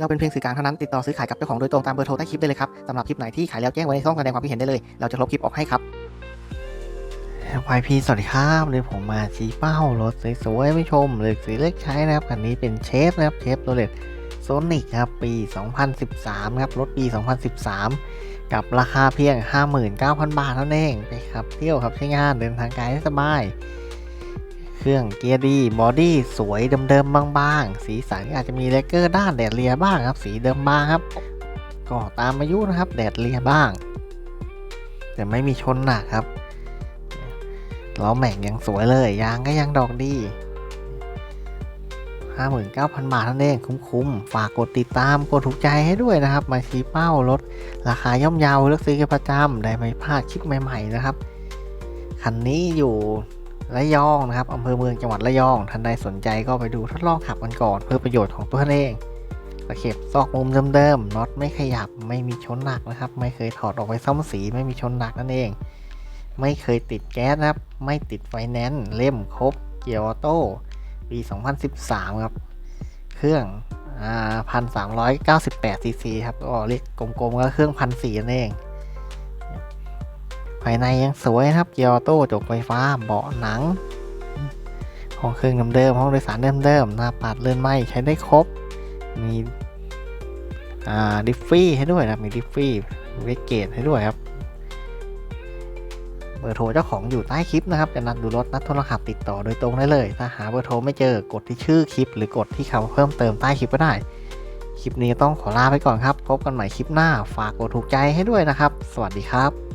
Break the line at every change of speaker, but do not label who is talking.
เราเป็นเพียงสื่อกลางเท่านั้นติดต่อซื้อขายกับเจ้าของโดยตรงตามเบอร์โทรใต้คลิปได้เลยครับสำหรับคลิปไหนที่ขายแล้วแจ้งไว้ในช่องแสดงความคิดเห็นได้เลย เราจะลบคลิปออกให้ครับ YP สวัสดีครับวันนี้ผมมาชี้เป้ารถสวยๆไม่ชมเลยสีเล็กใช้นะครับคันนี้เป็นเชฟนะครับเชฟโรเลตโซนิกครับปี 2013 ครับรถปี 2013 กับราคาเพียง 59,000 บาทเท่านั้นเองไปครับเที่ยวครับใช้งานเดินทางไกลได้สบาย เครื่องเกียร์ดีบอดี้สวยเดิมๆบางๆ สีสันอาจจะมีเลกเกอร์ด้านแดดเลียบ้างครับ สีเดิมบางครับ ก็ตามอายุนะครับแดดเลียบ้าง แต่ไม่มีชนหนักครับล้อแม็กยังสวยเลยยางก็ยังดอกดี59,000 บาทนั่นเองคุ้มๆ ฝากกดติดตามกดถูกใจให้ด้วยนะครับ มาชี้เป้ารถราคาย่อมเยาวเลือกซื้อกันประจำได้ไม่พลาดคลิปใหม่ ๆ นะครับ คันนี้อยู่ ระยองนะครับอำเภอเมืองจังหวัดระยอง ท่านใดสนใจก็ไปดูทดลองขับกันก่อน เพื่อประโยชน์ของตัวท่านเองตะเข็บซอกมุมเดิมๆน็อตไม่ขยับไม่มีชนหนักนะครับ ไม่เคยถอดออกไปซ่อมสีไม่มีชนหนักนั่นเอง ไม่เคยติดแก๊สนะครับ ไม่ติดไฟแนนซ์เล่มครบ เกียร์ออโต้ปี 2013 ครับ เครื่องอ่าพันสามร้อยเก้าสิบแปดซีซีครับก็เรียกกลมๆก็เครื่องพันสี่นั่นเอง ภายในยังสวยนะครับเกียร์ออโต้จกไฟฟ้าเบาะหนัง ห้องเครื่องเดิมๆห้องโดยสารเดิมๆหน้าปัดเลื่อนไม้ใช้ได้ครบ มีดิฟฟี่ให้ด้วยนะมีดิฟฟี่เวกเกตให้ด้วยครับเบอร์โทรเจ้าของอยู่ใต้คลิปนะครับ จะนัดดูรถนัดโทรศัพท์ติดต่อโดยตรงได้เลย ถ้าหาเบอร์โทรไม่เจอกดที่ชื่อคลิป หรือกดที่คำเพิ่มเติมใต้คลิปก็ได้ คลิปนี้ต้องขอลาไปก่อนครับ พบกันใหม่คลิปหน้า ฝากกดถูกใจให้ด้วยนะครับ สวัสดีครับ